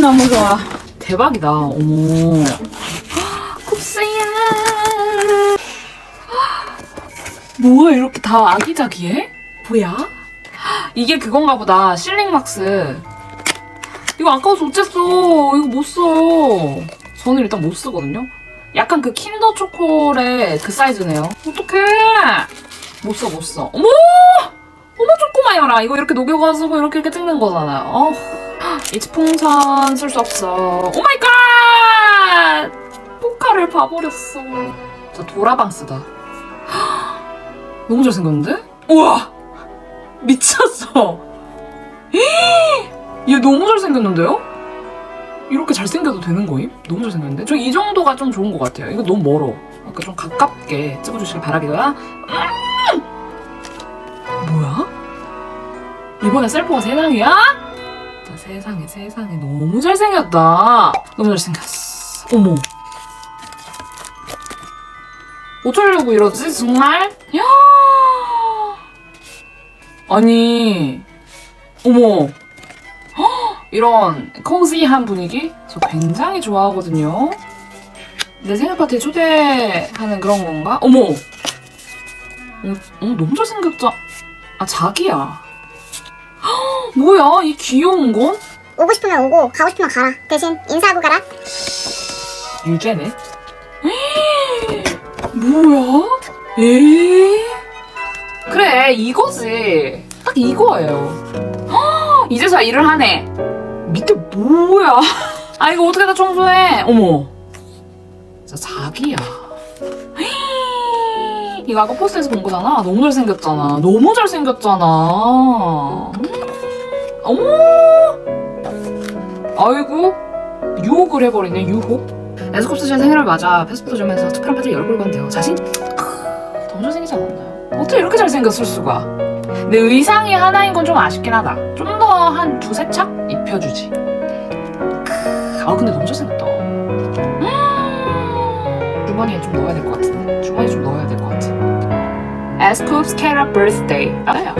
너무 좋아. 대박이다. 어머. 쿱스야. 뭐야 이렇게 다 아기자기해? 뭐야? 이게 그건가 보다. 실링막스. 이거 아까워서 어쨌어. 이거 못 써. 저는 일단 못 쓰거든요. 약간 그 킨더 초콜의 그 사이즈네요. 어떡해. 못 써, 못 써. 어머! 어머, 조그마여라. 이거 이렇게 녹여가지고 이렇게 이렇게 찍는 거잖아요. 어. 이치 풍선 쓸 수 없어. 오 마이 갓! 포카를 봐버렸어. 저 도라방스다. 너무 잘생겼는데? 우와! 미쳤어. 얘 너무 잘생겼는데요? 이렇게 잘생겨도 되는 거임? 너무 잘생겼는데? 저 이 정도가 좀 좋은 것 같아요. 이거 너무 멀어. 아까 좀 가깝게 찍어주시길 바라기고요. 음! 뭐야? 이번에 셀프가 세상이야? 자, 세상에 세상에 너무 잘생겼다. 너무 잘생겼어. 어머. 어쩌려고 이러지 정말? 야. 아니. 어머. 헉, 이런 코지한 분위기 저 굉장히 좋아하거든요. 내 생일 파티에 초대하는 그런 건가? 어머. 어, 어 너무 잘생겼다. 아 자기야. 헉, 뭐야 이 귀여운 건? 오고 싶으면 오고 가고 싶으면 가라. 대신 인사하고 가라. 유죄네. 뭐야? 에? 그래 이거지. 딱 이거예요. 헉, 이제서야 일을 하네. 밑에 뭐야? 아 이거 어떻게 다 청소해? 어머. 진짜 자기야. 이거 아까 포스에서 본 거잖아. 너무 잘생겼잖아. 너무 잘생겼잖아. 음. 어머. 아이고 유혹을 해버리네 유혹. 에스쿱스 제 생일을 맞아 패스트푸드점에서 특별한 파티를 열고 간대요. 자신? 크, 너무 잘생기지 않았나요? 어떻게 이렇게 잘생겼을 수가? 내 의상이 하나인 건 좀 아쉽긴 하다. 좀 더 한 두세 착 입혀주지. 크, 아 근데 너무 잘생겼다. 음, 주머니에 좀 넣어야 될 것 같은데. 주머니에 좀 넣어야 될 것 같아. 에스쿱스 캐럿 birthday. 맞아요.